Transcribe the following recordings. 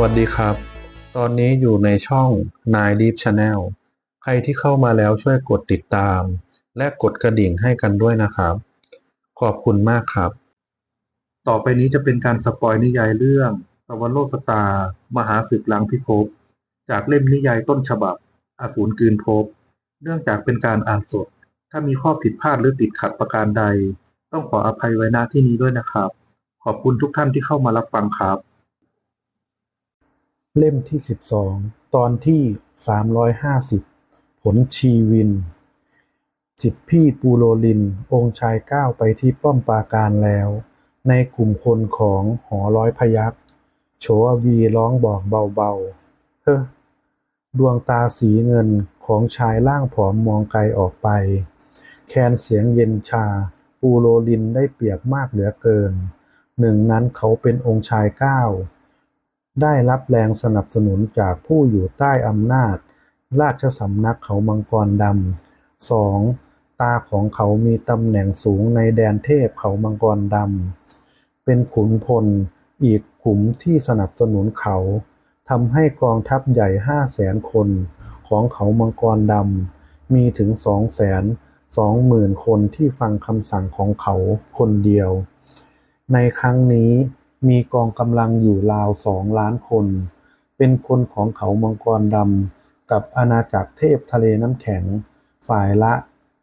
วัสดีครับ ตอนนี้อยู่ในช่อง Nine Deep Channel ใครที่เข้ามาแล้วช่วยกดติดตาม และกดกระดิ่งให้กันด้วยนะครับ ขอบคุณมากครับ ต่อไปนี้จะเป็นการสปอยนิยายเรื่องสวรรค์โลสตา มหาศึกล้างพิภพจากเล่มนิยายต้นฉบับ อสูรกืนภพเนื่องจากเป็นการอ่านสด ถ้ามีข้อผิดพลาดหรือติดขัดประการใด ต้องขออภัยไว้ณที่นี้ด้วยนะครับ ขอบคุณทุกท่านที่เข้ามารับฟังครับ เล่มที่12ตอนที่350ผลชีวิน สิทธิพี่ปูโรลิน องค์ชายก้าวไปที่ป้อมปราการแล้ว ในกลุ่มคนของหอร้อยพยักโฉอวีร้องบอกเบาๆ เฮ้อดวงตาสีเงินของชายร่างผอมมองไกลออกไป แคนเสียงเย็นชา ปูโรลินได้เปรียบมากเหลือเกิน หนึ่งนั้นเขาเป็นองค์ชายก้าว ได้รับแรงสนับสนุนจากผู้อยู่ใต้อำนาจ ราชสำนักเขามังกรดำสองตาของเขามีตำแหน่งสูงในแดนเทพเขามังกรดำเป็นขุนพลอีกกลุ่มที่สนับสนุนเขาทำให้กองทัพใหญ่ห้าแสนคนของเขามังกรดำมีถึงสองแสนสองหมื่นคนที่ฟังคำสั่งของเขาคนเดียว ในครั้งนี้ มีกองกำลังอยู่ราวสองล้านคน เป็นคนของเขามังกรดำกับอาณาจักรเทพทะเลน้ำแข็ง ฝ่ายละ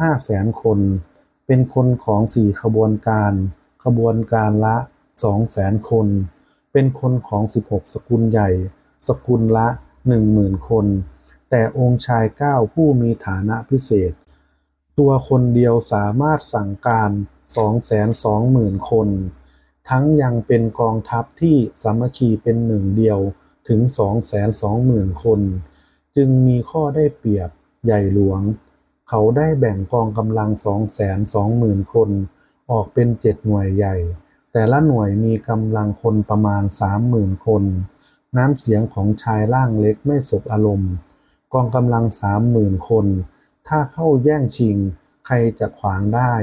ห้าแสนคน เป็นคนของสี่ขบวนการ ขบวนการละสองแสนคน เป็นคนของสิบหกสกุลใหญ่ สกุลละหนึ่งหมื่นคน แต่องค์ชายเก้าผู้มีฐานะพิเศษ ตัวคนเดียวสามารถสั่งการสองแสนสองหมื่นคน ทั้งยังเป็นกองทัพที่สามัคคีเป็นหนึ่งเดียวถึงสองแสนสองหมื่นคน จึงมีข้อได้เปรียบใหญ่หลวง เขาได้แบ่งกองกำลังสองแสนสองหมื่นคน ออกเป็นเจ็ดหน่วยใหญ่ แต่ละหน่วยมีกำลังคนประมาณสามหมื่นคน น้ำเสียงของชายร่างเล็กไม่สบอารมณ์ กองกำลังสามหมื่นคน ถ้าเข้าแย่งชิง ใครจะขวางได้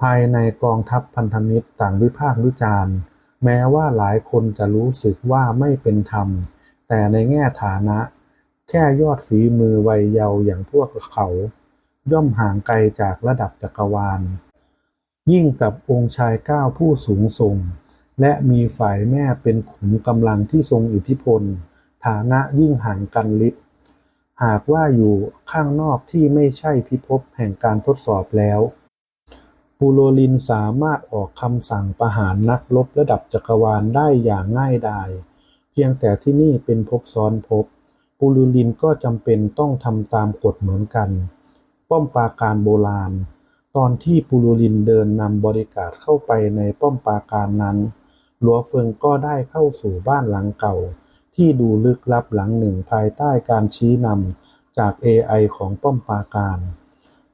ภายในกองทัพพันธมิตรต่างวิพากษ์วิจารณ์ แม้ว่าหลายคนจะรู้สึกว่าไม่เป็นธรรม แต่ในแง่ฐานะ แค่ยอดฝีมือวัยเยาว์อย่างพวกเขา ย่อมห่างไกลจากระดับจักรวาล ยิ่งกับองค์ชายก้าผู้สูงส่ง และมีฝ่ายแม่เป็นขุมกำลังที่ทรงอิทธิพล ฐานะยิ่งห่างกันลิบหากว่าอยู่ข้างนอกที่ไม่ใช่พิภพแห่งการทดสอบแล้ว ปูโรลินสามารถออกคำสั่งประหารนักรบระดับจักรวาลได้อย่างง่ายดาย เพียงแต่ที่นี่เป็นภพซ้อนภพปูโรลินก็จำเป็นต้องทำตามกฎเหมือนกัน ป้อมปราการโบราณ ตอนที่ปูโรลินเดินนำบริการเข้าไปในป้อมปราการนั้นหลัวเฟิงก็ได้เข้าสู่บ้านหลังเก่า ที่ดูลึกลับหลังหนึ่งภายใต้การชี้นำจาก AI ของป้อมปราการ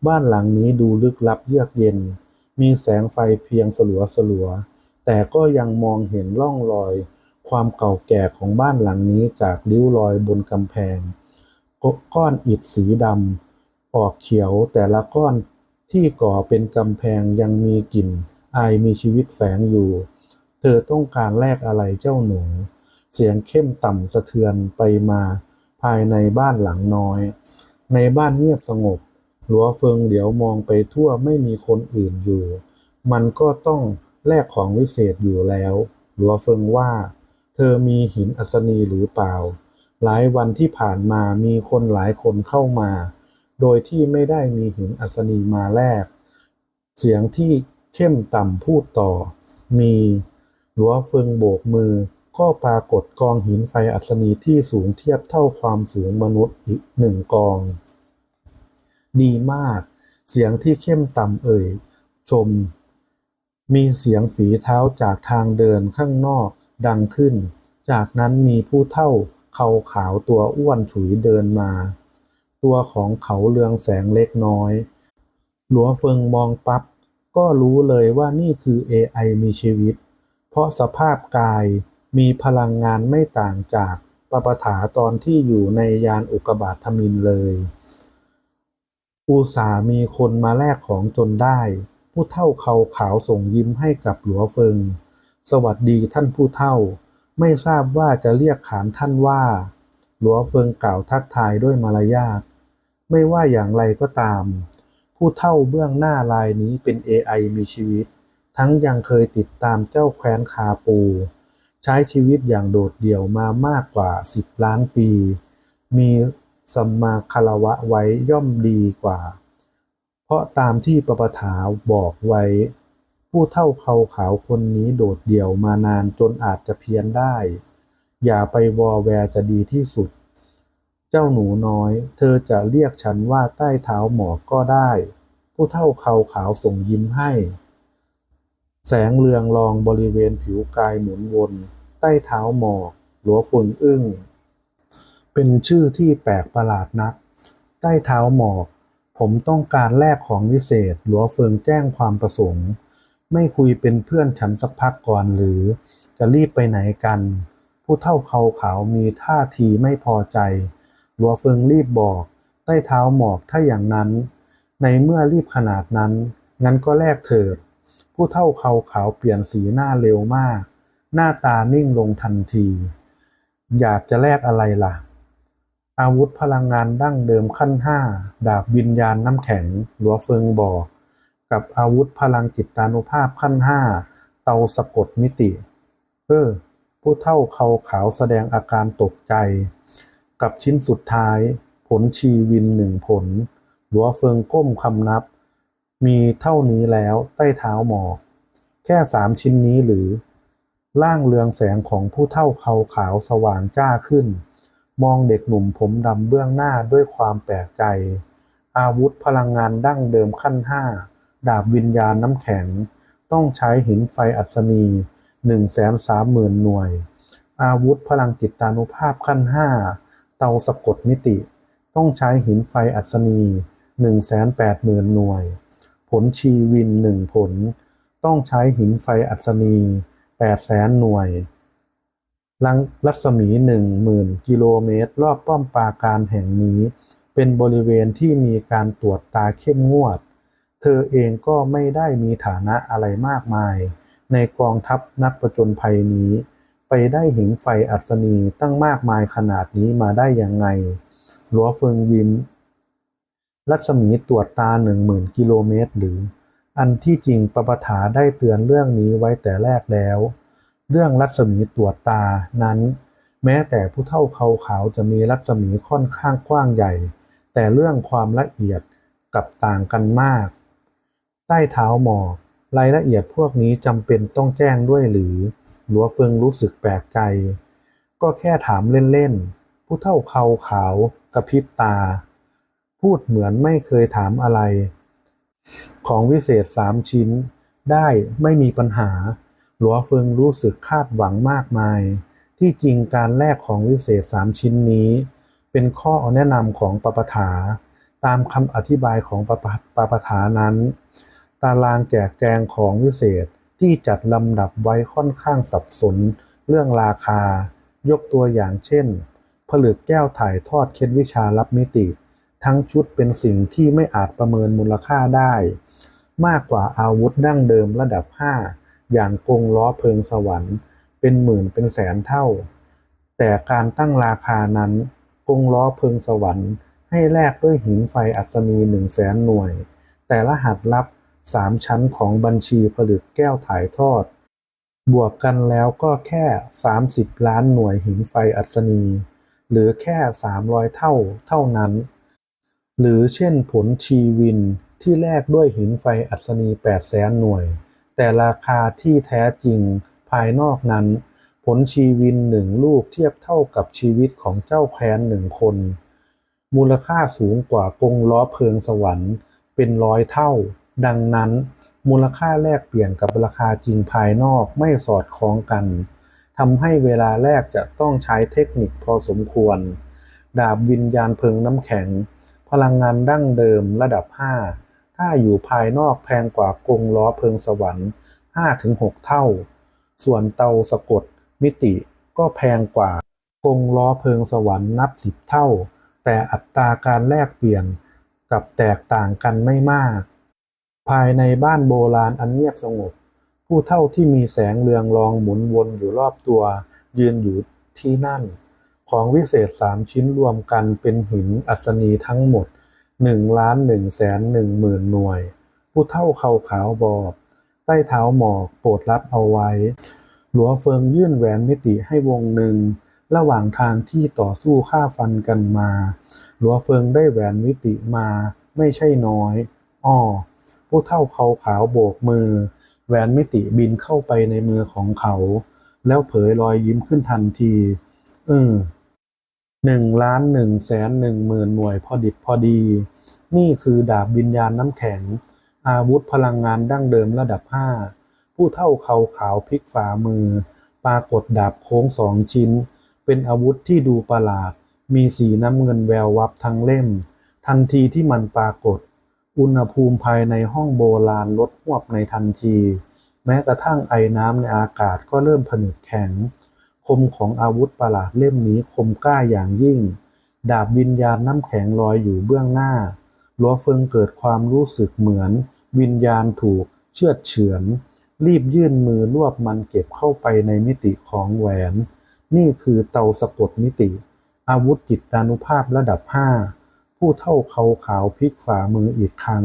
บ้านหลังนี้ดูลึกลับเยือกเย็น มีแสงไฟเพียงสลัวสลัวแต่ก็ยังมองเห็นร่องรอย ความเก่าแก่ของบ้านหลังนี้จากริ้วรอยบนกำแพงก้อนอิฐสีดำออกเขียวแต่ละก้อนที่ก่อเป็นกำแพงยังมีกลิ่น อายมีชีวิตแฝงอยู่ เธอต้องการแลกอะไรเจ้าหนู เสียงเข้มต่ำสะเทือนไปมา ภายในบ้านหลังน้อย ในบ้านเงียบสงบ ลัวเฟิงเดี๋ยวมองไปทั่วไม่มีคนอื่นอยู่ มันก็ต้องแลกของวิเศษอยู่แล้วหลัวเฟิงว่า เธอมีหินอัศนีหรือเปล่า หลายวันที่ผ่านมามีคนหลายคนเข้ามา โดยที่ไม่ได้มีหินอัศนีมาแลก เสียงที่เข้มต่ำพูดต่อ มีหลัวเฟิงโบกมือ ก็ปรากฏกองหินไฟอัศนีที่สูงเทียบเท่าความสูงมนุษย์อีกหนึ่งกอง ดีมาก เสียงที่เข้มต่ำเอ่ย ชม มีเสียงฝีเท้าจากทางเดินข้างนอกดังขึ้น จากนั้นมีผู้เท่าเขาขาวตัวอ้วนฉุยเดินมา ตัวของเขาเรืองแสงเล็กน้อย หลัวเฟิงมองปับ๊บก็รู้เลยว่านี่คือ AI มีชีวิต เพราะสภาพกายมีพลังงานไม่ต่างจากปปถาตอนที่อยู่ในยานอุกกาบาตทมินเลย อุตส่าห์มีคนมาแลกของจนได้ ผู้เฒ่าเขาขาวส่งยิ้มให้กับหลัวเฟิง สวัสดีท่านผู้เฒ่า ไม่ทราบว่าจะเรียกขานท่านว่า หลัวเฟิงกล่าวทักทายด้วยมารยาท ไม่ว่าอย่างไรก็ตาม ผู้เท่าเบื้องหน้ารายนี้เป็น AI มีชีวิต ทั้งยังเคยติดตามเจ้าแคว้นคาปู ใช้ชีวิตอย่างโดดเดี่ยวมามากกว่า 10 ล้านปี มี สัมมาคารวะไว้ย่อมดีกว่า เพราะตามที่ประปถาบอกไว้ ผู้เท่าเขาขาวคนนี้โดดเดี่ยวมานานจนอาจจะเพี้ยนได้ อย่าไปวอแวร์จะดีที่สุด เจ้าหนูน้อย เธอจะเรียกฉันว่าใต้เท้าหมอกก็ได้ ผู้เท่าเขาขาวส่งยิ้มให้ แสงเรืองรองบริเวณผิวกายหมุนวน ใต้เท้าหมอกหลัวฝนอึ้ง เป็นชื่อที่แปลกประหลาดนัก ใต้เท้าหมอก ผมต้องการแลกของวิเศษ หลัวเฟิงแจ้งความประสงค์ ไม่คุยเป็นเพื่อนฉันสักพักก่อนหรือ จะรีบไปไหนกัน ผู้เท่าเขาขาวมีท่าทีไม่พอใจ หลัวเฟิงรีบบอก ใต้เท้าหมอกถ้าอย่างนั้น ในเมื่อรีบขนาดนั้น งั้นก็แลกเถิด ผู้เท่าเขาขาวเปลี่ยนสีหน้าเร็วมาก หน้าตานิ่งลงทันที อยากจะแลกอะไรล่ะ อาวุธพลังงานดั้งเดิมขั้นห้าดาบวิญญาณน้ำแข็งหลัวเฟิงบอก กับอาวุธพลังจิตตานุภาพขั้นห้าเตาสะกดมิติ เออ ผู้เท่าเขาขาวแสดงอาการตกใจ กับชิ้นสุดท้าย ผลชีวินหนึ่งผลหลัวเฟิงก้มคำนับ มีเท่านี้แล้วใต้เท้าหมอก แค่สามชิ้นนี้หรือ ร่างเรืองแสงของผู้เท่าเขาขาวสว่างจ้าขึ้น มองเด็กหนุ่มผมดำเบื้องหน้าด้วยความแปลกใจ อาวุธพลังงานดั้งเดิมขั้นห้า ดาบวิญญาณน้ำแข็ง ต้องใช้หินไฟอัศนีหนึ่งแสนสามหมื่นหน่วย อาวุธพลังจิตตานุภาพขั้นห้า เตาสะกดมิติ ต้องใช้หินไฟอัศนีหนึ่งแสนแปดหมื่นหน่วย ผลชีวินหนึ่งผล ต้องใช้หินไฟอัศนีแปดแสนหน่วย ลังรัศมีหนึ่งหมื่นกิโลเมตร รอบป้อมปราการแห่งนี้ เป็นบริเวณที่มีการตรวจตาเข้มงวด เธอเองก็ไม่ได้มีฐานะอะไรมากมาย ในกองทัพนักประจนภัยนี้ ไปได้หินไฟอัศนีตั้งมากมายขนาดนี้มาได้ยังไง หลัวเฟิงยิ้มรัศมีตรวจตาหนึ่งหมื่นกิโลเมตรหรือ อันที่จริงปปถาได้เตือนเรื่องนี้ไว้แต่แรกแล้ว เรื่องรัศมีตรวจตานั้น แม้แต่ผู้เท่าเขาขาวจะมีรัศมีค่อนข้างกว้างใหญ่ แต่เรื่องความละเอียดกับต่างกันมาก ใต้เท้าหมอกรายละเอียดพวกนี้จำเป็นต้องแจ้งด้วยหรือหลัวเฟิงรู้สึกแปลกใจ ก็แค่ถามเล่นๆผู้เท่าเขาขาวกระพริบตา พูดเหมือนไม่เคยถามอะไร ของวิเศษสามชิ้นได้ไม่มีปัญหา หลัวเฟิงรู้สึกคาดหวังมากมาย ที่จริงการแลกของวิเศษสามชิ้นนี้ เป็นข้อแนะนำของปปถา ตามคำอธิบายของปปปปถานั้น ตารางแจกแจงของวิเศษที่จัดลำดับไว้ค่อนข้างสับสนเรื่องราคา ยกตัวอย่างเช่น ผลึกแก้วถ่ายทอดเคล็ดวิชาลับมิติ ทั้งชุดเป็นสิ่งที่ไม่อาจประเมินมูลค่าได้ มากกว่าอาวุธดั้งเดิมระดับ 5 อย่างกงล้อเพลิงสวรรค์ เป็นหมื่นเป็นแสนเท่า แต่การตั้งราคานั้นกงล้อเพลิงสวรรค์ ให้แลกด้วยหินไฟอัศนีหนึ่งแสนหน่วย แต่รหัสลับสามชั้นของบัญชีผลึกแก้วถ่ายทอด บวกกันแล้วก็แค่ 30 ล้านหน่วยหินไฟอัศนี หรือแค่ 300 เท่าเท่านั้น หรือเช่นผลชีวินที่แลกด้วยหินไฟอัศนี8แสนหน่วย แต่ราคาที่แท้จริงภายนอกนั้น ผลชีวินหนึ่งลูกเทียบเท่ากับชีวิตของเจ้าแคว้นหนึ่งคน มูลค่าสูงกว่ากงล้อเพลิงสวรรค์เป็นร้อยเท่า ดังนั้น มูลค่าแลกเปลี่ยนกับราคาจริงภายนอกไม่สอดคล้องกันทำให้เวลาแลกจะต้องใช้เทคนิคพอสมควร ดาบวิญญาณเพลิงน้ำแข็ง พลังงานดั้งเดิมระดับ 5 ถ้าอยู่ภายนอกแพงกว่ากรงล้อเพลิงสวรรค์ 5-6 เท่า ส่วนเตาสะกดมิติก็แพงกว่ากรงล้อเพลิงสวรรค์นับสิบเท่า แต่อัตราการแลกเปลี่ยนกับแตกต่างกันไม่มาก ภายในบ้านโบราณอันเงียบสงบ ผู้เฒ่าที่มีแสงเรืองรองหมุนวนอยู่รอบตัว ยืนอยู่ที่นั่น ของวิเศษสามชิ้นรวมกันเป็นหินอัศนีทั้งหมด หนึ่งล้านหนึ่งแสนหนึ่งหมื่นหน่วย ผู้เท่าเขาขาวบอบ ใต้เท้าหมอกโปรดรับเอาไว้ หลัวเฟิงยื่นแหวนมิติให้วงหนึ่ง ระหว่างทางที่ต่อสู้ฆ่าฟันกันมา หลัวเฟิงได้แหวนมิติมาไม่ใช่น้อย อ้อ ผู้เท่าเขาขาวโบกมือ แหวนมิติบินเข้าไปในมือของเขา แล้วเผยรอยยิ้มขึ้นทันที เออหนึ่งล้านหนึ่งแสนหนึ่งหมื่นหน่วยพอดิบพอดี นี่คือดาบวิญญาณน้ำแข็ง อาวุธพลังงานดั้งเดิมระดับห้าผู้เท่าเขาขาวพลิกฝ่ามือ ปรากฏดาบโค้งสองชิ้น เป็นอาวุธที่ดูประหลาด มีสีน้ำเงินแวววับทั้งเล่ม ทันทีที่มันปรากฏ อุณหภูมิภายในห้องโบราณลดหวบในทันที แม้กระทั่งไอ้น้ำในอากาศก็เริ่มผนึกแข็ง คมของอาวุธประหลาดเล่มนี้คมกล้าอย่างยิ่ง ดาบวิญญาณน้ำแข็งลอยอยู่เบื้องหน้า หลัวเฟิงเกิดความรู้สึกเหมือน วิญญาณถูกเชือดเฉือน รีบยื่นมือรวบมันเก็บเข้าไปในมิติของแหวน นี่คือเตาสะกดมิติ อาวุธจิตานุภาพระดับห้าผู้เท่าเขาขาวพลิกฝ่ามืออีกครั้ง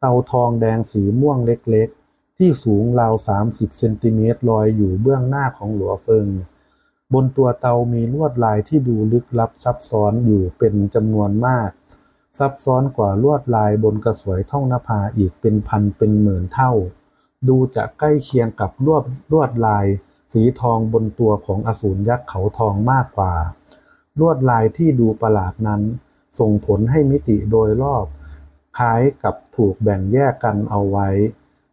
เตาทองแดงสีม่วงเล็กๆ ที่สูงราว 30 เซนติเมตรลอยอยู่เบื้องหน้าของหลัวเฟิงบนตัวเตามีลวดลายที่ดูลึกลับซับซ้อนอยู่เป็นจำนวนมาก ซับซ้อนกว่าลวดลายบนกระสวยท่องนภาอีกเป็นพันเป็นหมื่นเท่า ดูจะใกล้เคียงกับลวดลวดลายสีทองบนตัวของอสูรยักษ์เขาทองมากกว่า ลวดลายที่ดูประหลาดนั้น ส่งผลให้มิติโดยรอบ คล้ายกับถูกแบ่งแยกกันเอาไว้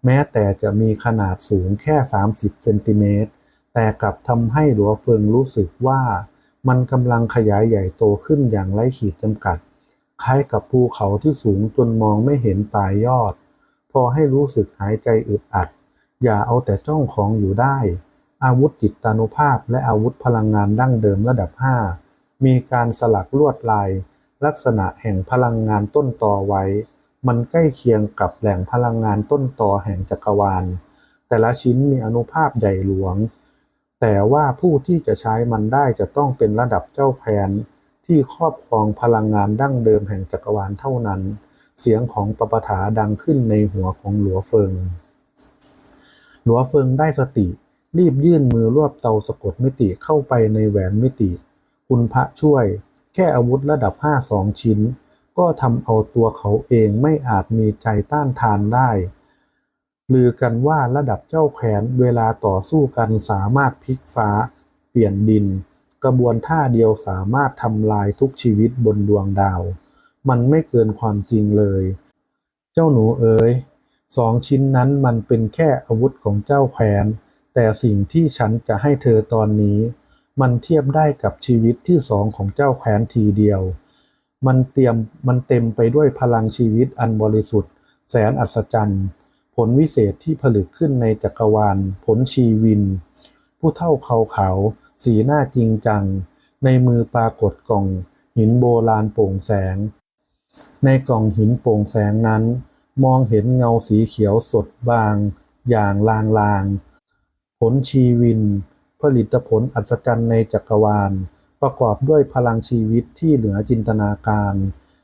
แม้แต่จะมีขนาดสูงแค่ 30เซนติเมตรแต่กลับทำให้หลัวเฟิงรู้สึกว่า มันกำลังขยายใหญ่โตขึ้นอย่างไร้ขีดจำกัด คล้ายกับภูเขาที่สูงจนมองไม่เห็นปลายยอด พอให้รู้สึกหายใจอึดอัด อย่าเอาแต่จ้องของอยู่ได้ อาวุธจิตตานุภาพและอาวุธพลังงานดั้งเดิมระดับ 5 มีการสลักลวดลาย ลักษณะแห่งพลังงานต้นตอไว้ มันใกล้เคียงกับแหล่งพลังงานต้นตอแห่งจักรวาล แต่ละชิ้นมีอนุภาพใหญ่หลวง แต่ว่าผู้ที่จะใช้มันได้จะต้องเป็นระดับเจ้าแผน ที่ครอบครองพลังงานดั้งเดิมแห่งจักรวาลเท่านั้น เสียงของปปถาดังขึ้นในหัวของหลัวเฟิง หลัวเฟิงได้สติ รีบยื่นมือรวบเตาสะกดมิติเข้าไปในแหวนมิติ คุณพระช่วย แค่อาวุธระดับห้าสองชิ้น ก็ทำเอาตัวเขาเองไม่อาจมีใจต้านทานได้ลือกันว่าระดับเจ้าแขนเวลาต่อสู้กันสามารถพลิกฟ้า เปลี่ยนดิน กระบวนท่าเดียวสามารถทำลายทุกชีวิตบนดวงดาว มันไม่เกินความจริงเลย เจ้าหนูเอ๋ยสองชิ้นนั้นมันเป็นแค่อาวุธของเจ้าแขวนแต่สิ่งที่ฉันจะให้เธอตอนนี้ มันเทียบได้กับชีวิตที่สองของเจ้าแขวนทีเดียว มันเตรียมมันเต็มไปด้วยพลังชีวิตอันบริสุทธิ์ แสนอัศจรรย์ ผลวิเศษที่ผลึกขึ้นในจักรวาล ผลชีวิน ผู้เท่าเขาขา สีหน้าจริงจัง ในมือปรากฏกล่องหินโบราณโปร่งแสง ในกล่องหินโปร่งแสงนั้น มองเห็นเงาสีเขียวสดบาง อย่างลางๆ ผลชีวิน ผลิตผลอัศจรรย์ในจักรวาล ประกอบด้วยพลังชีวิตที่เหนือจินตนาการ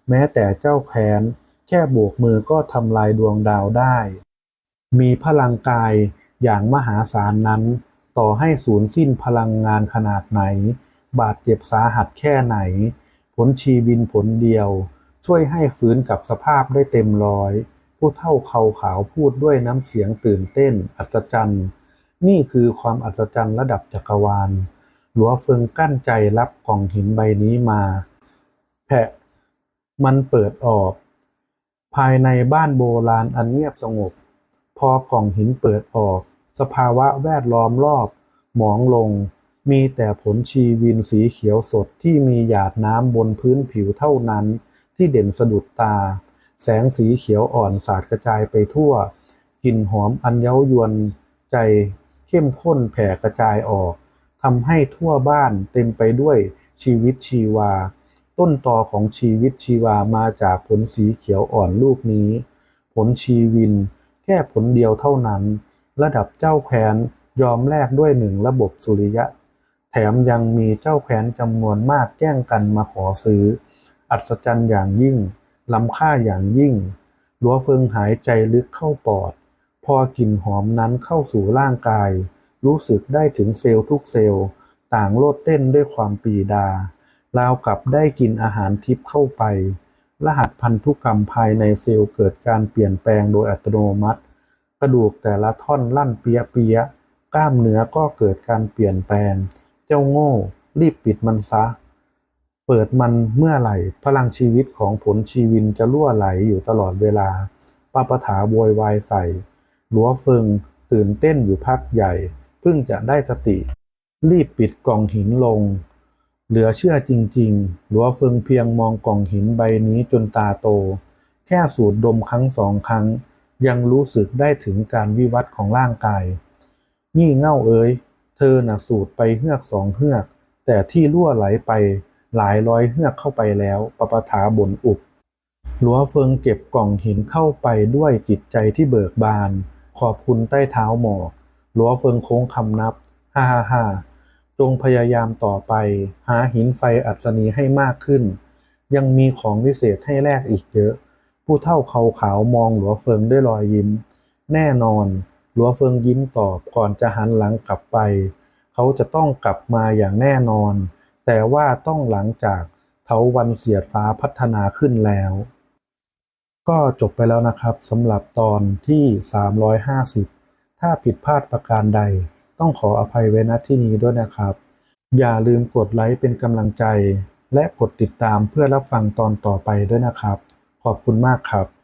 แม้แต่เจ้าแขนแค่โบกมือก็ทำลายดวงดาวได้ มีพลังกายอย่างมหาศาลนั้น ต่อให้สูญสิ้นพลังงานขนาดไหน บาดเจ็บสาหัสแค่ไหน ผลชีวินผลเดียว ช่วยให้ฟื้นกับสภาพได้เต็มร้อย ผู้เท่าเขาขาวพูดด้วยน้ำเสียงตื่นเต้น อัศจรรย์ นี่คือความอัศจรรย์ระดับจักรวาล หลัวเฟิงกั้นใจรับกล่องหินใบนี้มา แผะ มันเปิดออก ภายในบ้านโบราณอันเงียบสงบ พอกล่องหินเปิดออก สภาวะแวดล้อมรอบหมองลง มีแต่ผลชีวินสีเขียวสดที่มีหยาดน้ำบนพื้นผิวเท่านั้น ที่เด่นสะดุดตา แสงสีเขียวอ่อนสาดกระจายไปทั่ว กลิ่นหอมอันเย้ายวนใจเข้มข้นแผ่กระจายออกทำให้ทั่วบ้านเต็มไปด้วยชีวิตชีวา ต้นตอของชีวิตชีวามาจากผลสีเขียวอ่อนลูกนี้ ผลชีวินแค่ผลเดียวเท่านั้น ระดับเจ้าแคว้นยอมแลกด้วยหนึ่งระบบสุริยะ แถมยังมีเจ้าแคว้นจำนวนมากแย่งกันมาขอซื้อ อัศจรรย์อย่างยิ่ง ล้ำค่าอย่างยิ่งหลัวเฟิงหายใจลึกเข้าปอด พอกลิ่นหอมนั้นเข้าสู่ร่างกาย รู้สึกได้ถึงเซลล์ทุกเซลล์ ต่างโลดเต้นด้วยความปีดาราวกับได้กินอาหารทิพย์เข้าไป รหัสพันธุกรรมภายในเซลล์เกิดการเปลี่ยนแปลงโดยอัตโนมัติ กระดูกแต่ละท่อนลั่นเปียเปียกล้ามเนื้อก็เกิดการเปลี่ยนแปลง เจ้าโง่ รีบปิดมันซะ เปิดมันเมื่อไหร่ พลังชีวิตของผลชีวินจะรั่วไหลอยู่ตลอดเวลาป้าปถาโวยวายใส่ หลัวเฟิงตื่นเต้นอยู่พักใหญ่ เพิ่งจะได้สติ รีบปิดกล่องหินลง เหลือเชื่อจริง ๆ หลัวเฟิงเพียงมองกล่องหินใบนี้จนตาโต แค่สูดดมครั้งสองครั้ง ยังรู้สึกได้ถึงการวิวัฒน์ของร่างกาย นี่เง่าเอ๋ย เธอน่ะสูดไปเฮือกสองเฮือก แต่ที่รั่วไหลไปหลายร้อยเฮือกเข้าไปแล้วปปถาบ่นอุบหลัวเฟิงเก็บกล่องหินเข้าไปด้วยจิตใจที่เบิกบาน ขอบคุณใต้เท้าหมอกหลัวเฟิงโค้งคำนับ ฮ่าฮ่าฮ่าจงพยายามต่อไป หาหินไฟอัศนีให้มากขึ้น ยังมีของวิเศษให้แลกอีกเยอะ ผู้เท่าเขาขาวมองหลัวเฟิงด้วยรอยยิ้ม แน่นอน หลัวเฟิงยิ้มตอบก่อนจะหันหลังกลับไป เขาจะต้องกลับมาอย่างแน่นอน แต่ว่าต้องหลังจากเถาวันเสียดฟ้าพัฒนาขึ้นแล้ว ก็จบไปแล้วนะครับสำหรับตอนที่ 350 ถ้าผิดพลาดประการใด ต้องขออภัยไว้ณที่นี้ด้วยนะครับ อย่าลืมกดไลค์เป็นกำลังใจ และกดติดตามเพื่อรับฟังตอนต่อไปด้วยนะครับ ขอบคุณมากครับ